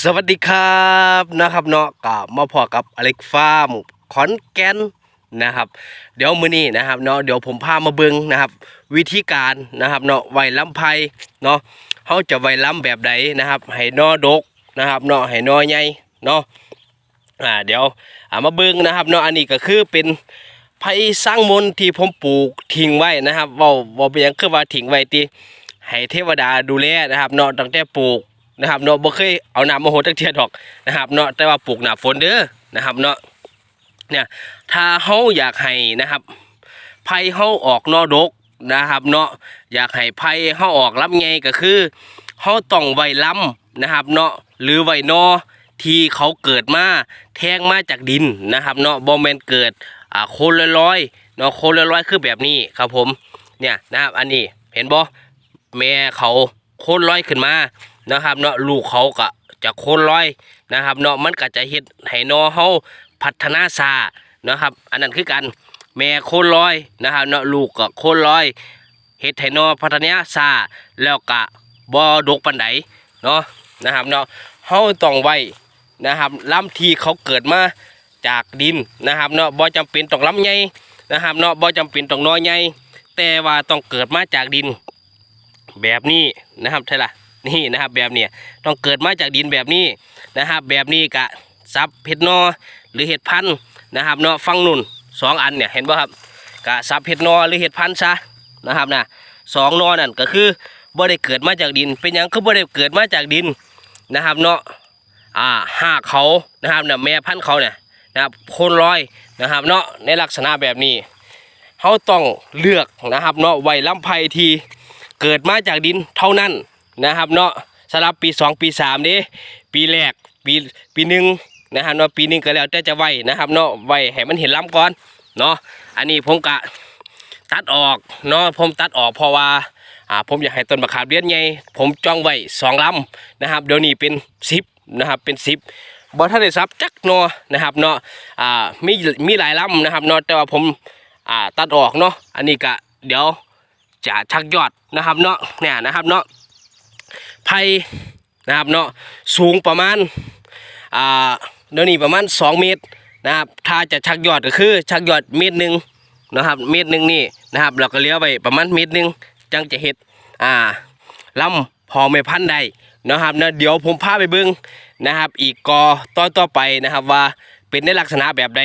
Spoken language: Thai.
สวัสดีครับนะครับเนาะก็มาพอกับอเล็กฟาร์มขอนแก่นนะครับ เดี๋ยวมือนี้นะครับเนาะเดี๋ยวผมพามาเบิ่งนะครับ วิธีการนะครับเนาะไว้ลำไพเนาะเฮาจะไว้ลำแบบใดนะครับให้นอดกนะครับเนาะให้นอใหญ่เนาะอ่าเดี๋ยวอ่ามาเบิ่งนะครับเนาะอันนี้ก็คือเป็นไผ่สร้างมนต์ที่ผมปลูกทิ้งไว้นะครับว้าว้าไปหยังคือว่าทิ้งไว้ที่ให้เทวดาดูแลนะครับเนาะตั้งแต่ปลูก นะครับเนาะบ่เคยเอาน้ำมาโหดจักเทียดอกนะครับเนาะแต่ว่าปลูกหน้าฝนเด้อนะครับเนาะเนี่ยถ้าเฮาอยากให้นะครับไผ่เฮาออกนอดกนะครับ เนาะอยากให้ไผ่เฮาออกลำไงก็คือเฮาต้องไว้ลำนะครับ เนาะหรือไว้นอที่เขาเกิดมาแทงมาจากดินนะครับ เนาะบ่แม่นเกิดอ่าโคนลอยๆเนาะโคนลอยๆคือแบบนี้ครับผมเนี่ยนะครับอันนี้เห็นบ่แม่เขาโคนลอยขึ้นมา นะครับเนาะลูกเขาก็จะโคนร้อยนะครับเนาะมันก็จะเฮ็ดให้นอเฮาพัฒนาซานะครับ อันนั้นคือกันแม่โคนร้อยนะครับเนาะลูกก็โคนร้อยเฮ็ดให้นอพัฒนาซาแล้วก็บ่ดกปานใดเนาะนะครับเนาะเฮาต้องไว้นะครับลำที่เขาเกิดมาจากดินนะครับเนาะบ่จำเป็นต้องลำใหญ่นะครับเนาะบ่จำเป็นต้องน้อยใหญ่แต่ว่าต้องเกิดมาจากดินแบบนี้นะครับใช่ล่ะ นี่นะครับแบบเนี้ยต้องเกิดมาจากดินแบบนี้นะครับ แบบนี้กะซับเห็ดนอหรือเห็ดพันธุ์นะครับเนาะฟังนุ่นสองอันเนี่ยเห็นป่ะครับกะซับเห็ดนอหรือเห็ดพันธุ์ซะนะครับนะสองนอนั่นก็คือบ่ได้เกิดมาจากดิน เป็นยังคือบ่ได้เกิดมาจากดินนะครับเนาะอ่าหากเขานะครับเนี่ยแม่พันธุ์เขาเนี่ยนะครับโคนร้อยนะครับเนาะในลักษณะแบบนี้เขาต้องเลือกนะครับเนาะไว้ลำไพทีเกิดมาจากดินเท่านั้น นะครับเนาะสำหรับปี 2 ปี3นี้ปีแรกปีปีหนึ่งนะครับเนาะปีหนึ่งก็แล้วแต่จะไว้นะครับเนาะไว้ให้มันเห็นล้ำก่อนเนาะอันนี้ผมกะตัดออกเนาะผมตัดออกเพราะว่าอ่าผมอยากให้ต้นมะขามเลี้ยนใหญ่ผมจ้องไว้สองลำนะครับเดี๋ยวนี้เป็นสิบนะครับเป็นสิบบ่ทันได้ซับจักเนาะนะครับเนาะอ่ามีมีหลายลำนะครับเนาะแต่ว่าผมอ่าตัดออกเนาะอันนี้กะเดี๋ยวจะชักยอดนะครับเนาะเนี่ยนะครับเนาะ ไผ่นะครับเนาะสูงประมาณอ่าเดี๋ยวนี้ประมาณ 2 เมตรนะครับถ้าจะชักยอดก็คือชักยอดเมตรหนึ่งนะครับเมตรหนึ่งนี่นะครับ เราก็เลี้ยวไปประมาณเมตรหนึ่งจังจะเห็ดอ่าลำพอไม่พันได้นะครับนะเดี๋ยวผมพาไปเบิ้งนะครับ อีกกอตอนต่อไปนะครับว่าเป็นในลักษณะแบบใด